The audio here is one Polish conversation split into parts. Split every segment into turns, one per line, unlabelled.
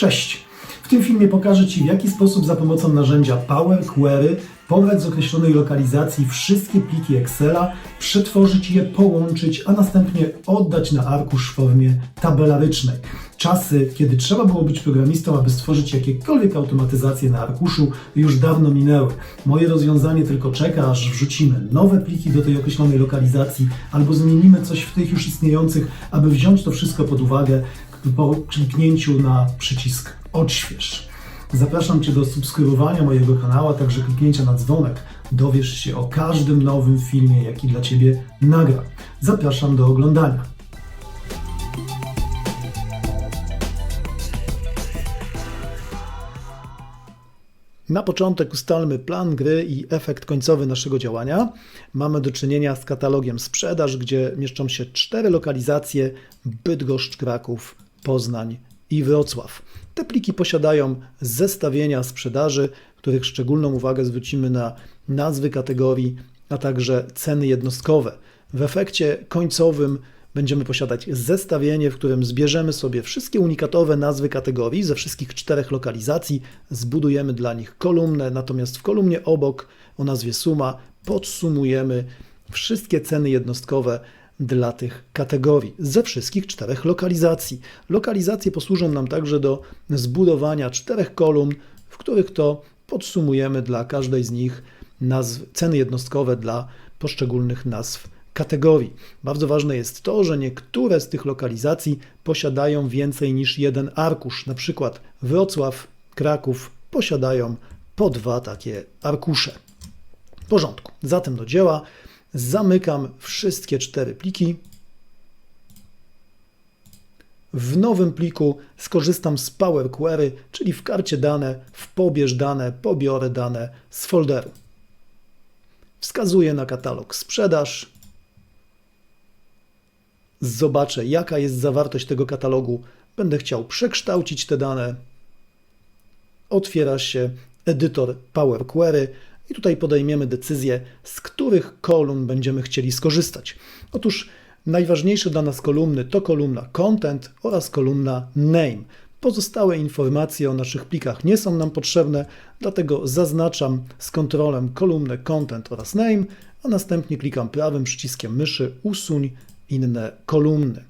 Cześć! W tym filmie pokażę Ci, w jaki sposób za pomocą narzędzia Power Query pobrać z określonej lokalizacji wszystkie pliki Excela, przetworzyć je, połączyć, a następnie oddać na arkusz w formie tabelarycznej. Czasy, kiedy trzeba było być programistą, aby stworzyć jakiekolwiek automatyzacje na arkuszu, już dawno minęły. Moje rozwiązanie tylko czeka, aż wrzucimy nowe pliki do tej określonej lokalizacji albo zmienimy coś w tych już istniejących, aby wziąć to wszystko pod uwagę po kliknięciu na przycisk odśwież. Zapraszam Cię do subskrybowania mojego kanału, a także kliknięcia na dzwonek. Dowiesz się o każdym nowym filmie, jaki dla Ciebie nagram. Zapraszam do oglądania. Na początek ustalmy plan gry i efekt końcowy naszego działania. Mamy do czynienia z katalogiem sprzedaż, gdzie mieszczą się cztery lokalizacje: Bydgoszcz, Kraków, Poznań i Wrocław. Te pliki posiadają zestawienia sprzedaży, których szczególną uwagę zwrócimy na nazwy kategorii, a także ceny jednostkowe. W efekcie końcowym będziemy posiadać zestawienie, w którym zbierzemy sobie wszystkie unikatowe nazwy kategorii ze wszystkich czterech lokalizacji, zbudujemy dla nich kolumnę, natomiast w kolumnie obok o nazwie suma podsumujemy wszystkie ceny jednostkowe dla tych kategorii ze wszystkich czterech lokalizacji. Lokalizacje posłużą nam także do zbudowania czterech kolumn, w których to podsumujemy dla każdej z nich nazw, ceny jednostkowe dla poszczególnych nazw kategorii. Bardzo ważne jest to, że niektóre z tych lokalizacji posiadają więcej niż jeden arkusz. Na przykład Wrocław, Kraków posiadają po dwa takie arkusze. W porządku. Zatem do dzieła. Zamykam wszystkie cztery pliki. W nowym pliku skorzystam z Power Query, czyli w karcie dane, w pobierz dane, pobiorę dane z folderu. Wskazuję na katalog sprzedaż. Zobaczę, jaka jest zawartość tego katalogu. Będę chciał przekształcić te dane. Otwiera się edytor Power Query i tutaj podejmiemy decyzję, z których kolumn będziemy chcieli skorzystać. Otóż najważniejsze dla nas kolumny to kolumna Content oraz kolumna Name. Pozostałe informacje o naszych plikach nie są nam potrzebne, dlatego zaznaczam z kontrolem kolumnę Content oraz Name, a następnie klikam prawym przyciskiem myszy Usuń inne kolumny.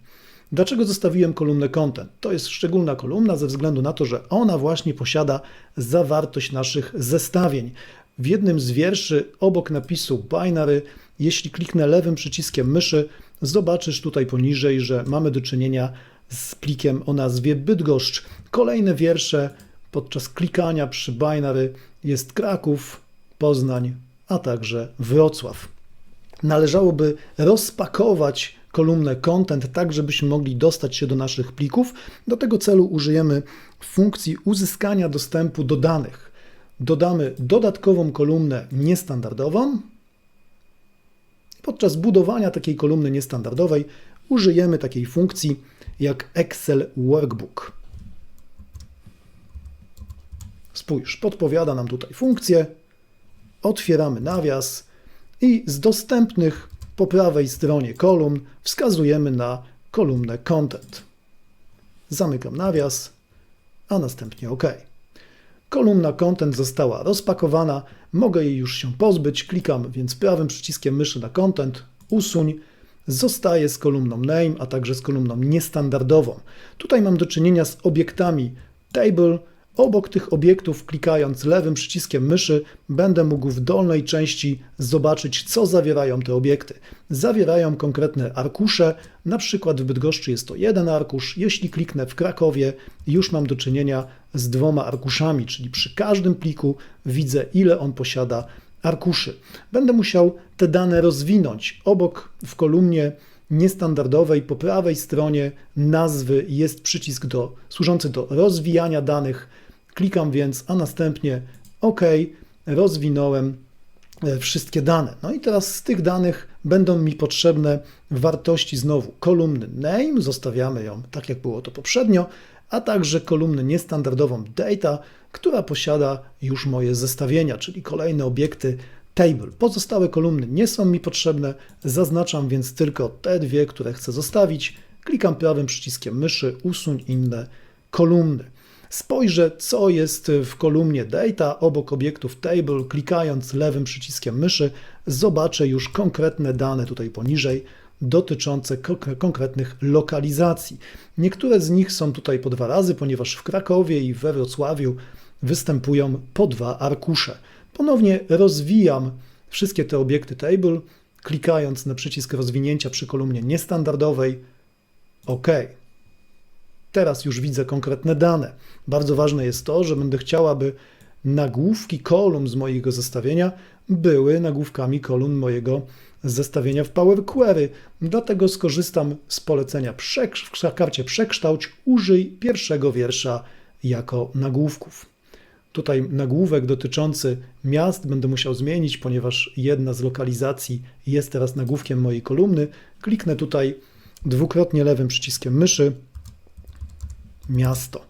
Dlaczego zostawiłem kolumnę Content? To jest szczególna kolumna ze względu na to, że ona właśnie posiada zawartość naszych zestawień. W jednym z wierszy obok napisu binary, jeśli kliknę lewym przyciskiem myszy, zobaczysz tutaj poniżej, że mamy do czynienia z plikiem o nazwie Bydgoszcz. Kolejne wiersze podczas klikania przy binary jest Kraków, Poznań, a także Wrocław. Należałoby rozpakować kolumnę content, tak żebyśmy mogli dostać się do naszych plików. Do tego celu użyjemy funkcji uzyskania dostępu do danych. Dodamy dodatkową kolumnę niestandardową. Podczas budowania takiej kolumny niestandardowej użyjemy takiej funkcji jak Excel Workbook. Spójrz, podpowiada nam tutaj funkcję. Otwieramy nawias i z dostępnych po prawej stronie kolumn wskazujemy na kolumnę Content. Zamykam nawias, a następnie OK. Kolumna Content została rozpakowana, mogę jej już się pozbyć, klikam więc prawym przyciskiem myszy na Content, usuń, zostaje z kolumną Name, a także z kolumną niestandardową. Tutaj mam do czynienia z obiektami. Table, Obok tych obiektów, klikając lewym przyciskiem myszy, będę mógł w dolnej części zobaczyć, co zawierają te obiekty. Zawierają konkretne arkusze, na przykład w Bydgoszczy jest to jeden arkusz. Jeśli kliknę w Krakowie, już mam do czynienia z dwoma arkuszami, czyli przy każdym pliku widzę, ile on posiada arkuszy. Będę musiał te dane rozwinąć. Obok w kolumnie niestandardowej po prawej stronie nazwy jest przycisk do, służący do rozwijania danych. Klikam więc, a następnie OK, rozwinąłem e, wszystkie dane. No i teraz z tych danych będą mi potrzebne wartości znowu kolumny name, zostawiamy ją tak jak było to poprzednio, a także kolumnę niestandardową data, która posiada już moje zestawienia, czyli kolejne obiekty table. Pozostałe kolumny nie są mi potrzebne, zaznaczam więc tylko te dwie, które chcę zostawić. Klikam prawym przyciskiem myszy, usuń inne kolumny. Spojrzę, co jest w kolumnie Data obok obiektów Table, klikając lewym przyciskiem myszy, zobaczę już konkretne dane tutaj poniżej dotyczące konkretnych lokalizacji. Niektóre z nich są tutaj po dwa razy, ponieważ w Krakowie i we Wrocławiu występują po dwa arkusze. Ponownie rozwijam wszystkie te obiekty Table, klikając na przycisk rozwinięcia przy kolumnie niestandardowej. OK. Teraz już widzę konkretne dane. Bardzo ważne jest to, że będę chciał, aby nagłówki kolumn z mojego zestawienia były nagłówkami kolumn mojego zestawienia w Power Query. Dlatego skorzystam z polecenia w karcie przekształć, użyj pierwszego wiersza jako nagłówków. Tutaj nagłówek dotyczący miast będę musiał zmienić, ponieważ jedna z lokalizacji jest teraz nagłówkiem mojej kolumny. Kliknę tutaj dwukrotnie lewym przyciskiem myszy miasto.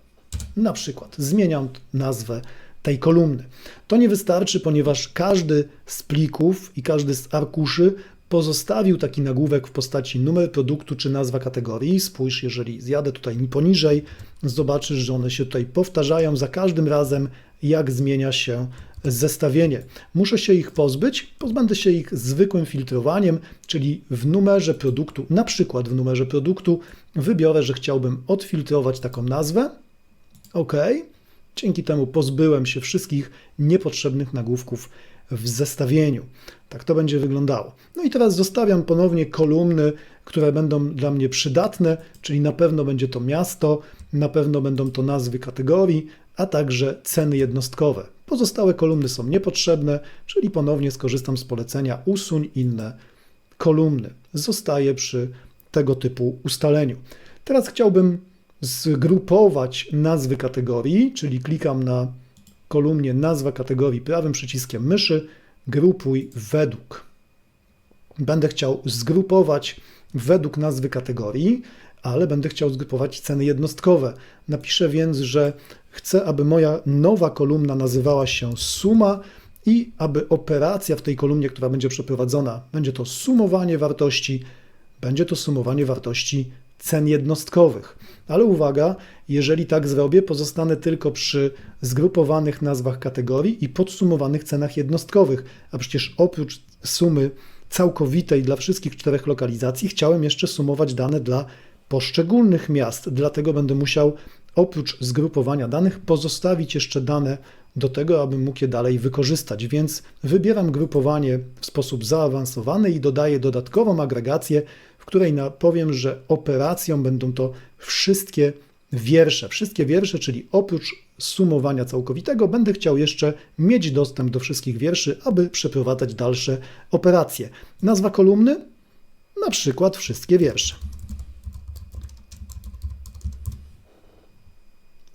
Na przykład zmieniam nazwę tej kolumny. To nie wystarczy, ponieważ każdy z plików i każdy z arkuszy pozostawił taki nagłówek w postaci numer produktu czy nazwa kategorii. Spójrz, jeżeli zjadę tutaj poniżej, zobaczysz, że one się tutaj powtarzają za każdym razem, jak zmienia się zestawienie. Muszę się ich pozbyć, pozbędę się ich zwykłym filtrowaniem, czyli w numerze produktu, na przykład w numerze produktu, wybiorę, że chciałbym odfiltrować taką nazwę. OK. Dzięki temu pozbyłem się wszystkich niepotrzebnych nagłówków w zestawieniu. Tak to będzie wyglądało. No i teraz zostawiam ponownie kolumny, które będą dla mnie przydatne, czyli na pewno będzie to miasto, na pewno będą to nazwy kategorii, a także ceny jednostkowe. Pozostałe kolumny są niepotrzebne, czyli ponownie skorzystam z polecenia usuń inne kolumny. Zostaję przy tego typu ustaleniu. Teraz chciałbym zgrupować nazwy kategorii, czyli klikam na kolumnie nazwa kategorii prawym przyciskiem myszy, grupuj według. Będę chciał zgrupować według nazwy kategorii, ale będę chciał zgrupować ceny jednostkowe. Napiszę więc, że chcę, aby moja nowa kolumna nazywała się suma i aby operacja w tej kolumnie, która będzie przeprowadzona, będzie to sumowanie wartości, będzie to sumowanie wartości cen jednostkowych. Ale uwaga, jeżeli tak zrobię, pozostanę tylko przy zgrupowanych nazwach kategorii i podsumowanych cenach jednostkowych, a przecież oprócz sumy całkowitej dla wszystkich czterech lokalizacji chciałem jeszcze sumować dane dla poszczególnych miast, dlatego będę musiał oprócz zgrupowania danych pozostawić jeszcze dane do tego, abym mógł je dalej wykorzystać. Więc wybieram grupowanie w sposób zaawansowany i dodaję dodatkową agregację, w której powiem, że operacją będą to wszystkie wiersze. Wszystkie wiersze, czyli oprócz sumowania całkowitego, będę chciał jeszcze mieć dostęp do wszystkich wierszy, aby przeprowadzać dalsze operacje. Nazwa kolumny? Na przykład wszystkie wiersze.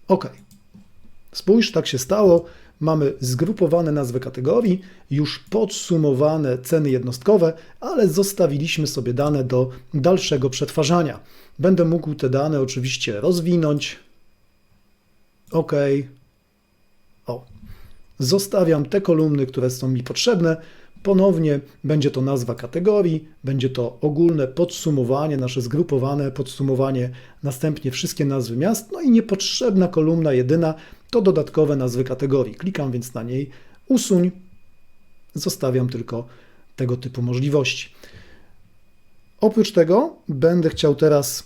OK. Spójrz, tak się stało. Mamy zgrupowane nazwy kategorii, już podsumowane ceny jednostkowe, ale zostawiliśmy sobie dane do dalszego przetwarzania. Będę mógł te dane oczywiście rozwinąć. OK. O. Zostawiam te kolumny, które są mi potrzebne. Ponownie będzie to nazwa kategorii, będzie to ogólne podsumowanie, nasze zgrupowane podsumowanie, następnie wszystkie nazwy miast, no i niepotrzebna kolumna jedyna to dodatkowe nazwy kategorii. Klikam więc na niej, usuń, zostawiam tylko tego typu możliwości. Oprócz tego będę chciał teraz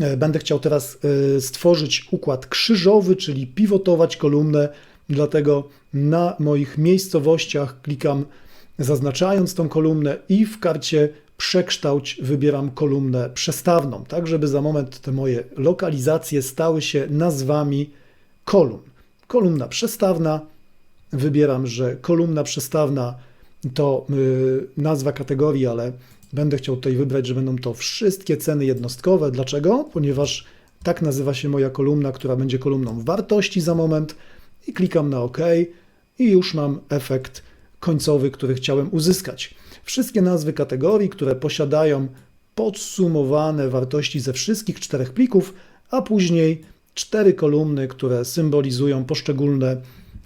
e, będę chciał teraz e, stworzyć układ krzyżowy, czyli pivotować kolumnę, dlatego na moich miejscowościach klikam zaznaczając tą kolumnę i w karcie przekształć wybieram kolumnę przestawną, tak żeby za moment te moje lokalizacje stały się nazwami kolumn. Kolumna przestawna, wybieram, że kolumna przestawna to yy, nazwa kategorii, ale będę chciał tutaj wybrać, że będą to wszystkie ceny jednostkowe. Dlaczego? Ponieważ tak nazywa się moja kolumna, która będzie kolumną wartości za moment i klikam na OK i już mam efekt końcowy, który chciałem uzyskać. Wszystkie nazwy kategorii, które posiadają podsumowane wartości ze wszystkich czterech plików, a później cztery kolumny, które symbolizują poszczególne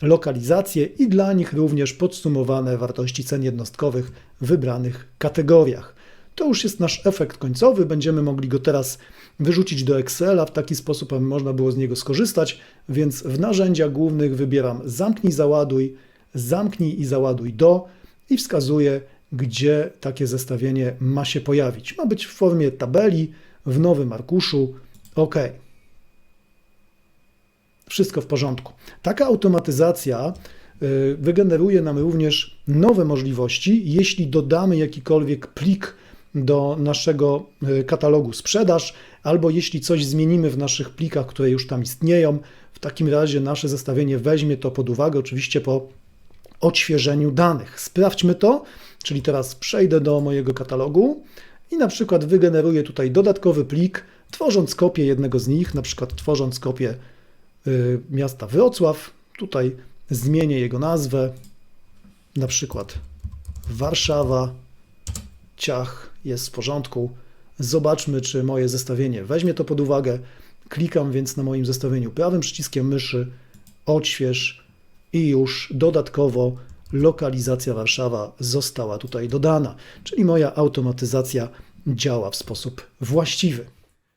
lokalizacje i dla nich również podsumowane wartości cen jednostkowych w wybranych kategoriach. To już jest nasz efekt końcowy. Będziemy mogli go teraz wyrzucić do Excela w taki sposób, aby można było z niego skorzystać. Więc w narzędziach głównych wybieram zamknij, załaduj, zamknij i załaduj do i wskazuję, gdzie takie zestawienie ma się pojawić. Ma być w formie tabeli, w nowym arkuszu. OK. Wszystko w porządku. Taka automatyzacja y, wygeneruje nam również nowe możliwości, jeśli dodamy jakikolwiek plik do naszego y, katalogu sprzedaż, albo jeśli coś zmienimy w naszych plikach, które już tam istnieją. W takim razie nasze zestawienie weźmie to pod uwagę, oczywiście po odświeżeniu danych. Sprawdźmy to, czyli teraz przejdę do mojego katalogu i na przykład wygeneruję tutaj dodatkowy plik, tworząc kopię jednego z nich, na przykład tworząc kopię y, miasta Wrocław. Tutaj zmienię jego nazwę, na przykład Warszawa, ciach, jest w porządku. Zobaczmy, czy moje zestawienie weźmie to pod uwagę. Klikam więc na moim zestawieniu prawym przyciskiem myszy, odśwież i już dodatkowo lokalizacja Warszawa została tutaj dodana, czyli moja automatyzacja działa w sposób właściwy.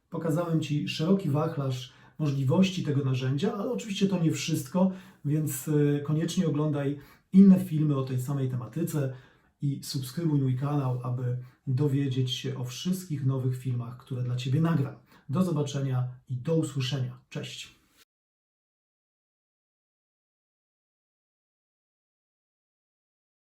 Pokazałem Ci szeroki wachlarz możliwości tego narzędzia, ale oczywiście to nie wszystko, więc y, koniecznie oglądaj inne filmy o tej samej tematyce i subskrybuj mój kanał, aby dowiedzieć się o wszystkich nowych filmach, które dla Ciebie nagram. Do zobaczenia i do usłyszenia. Cześć!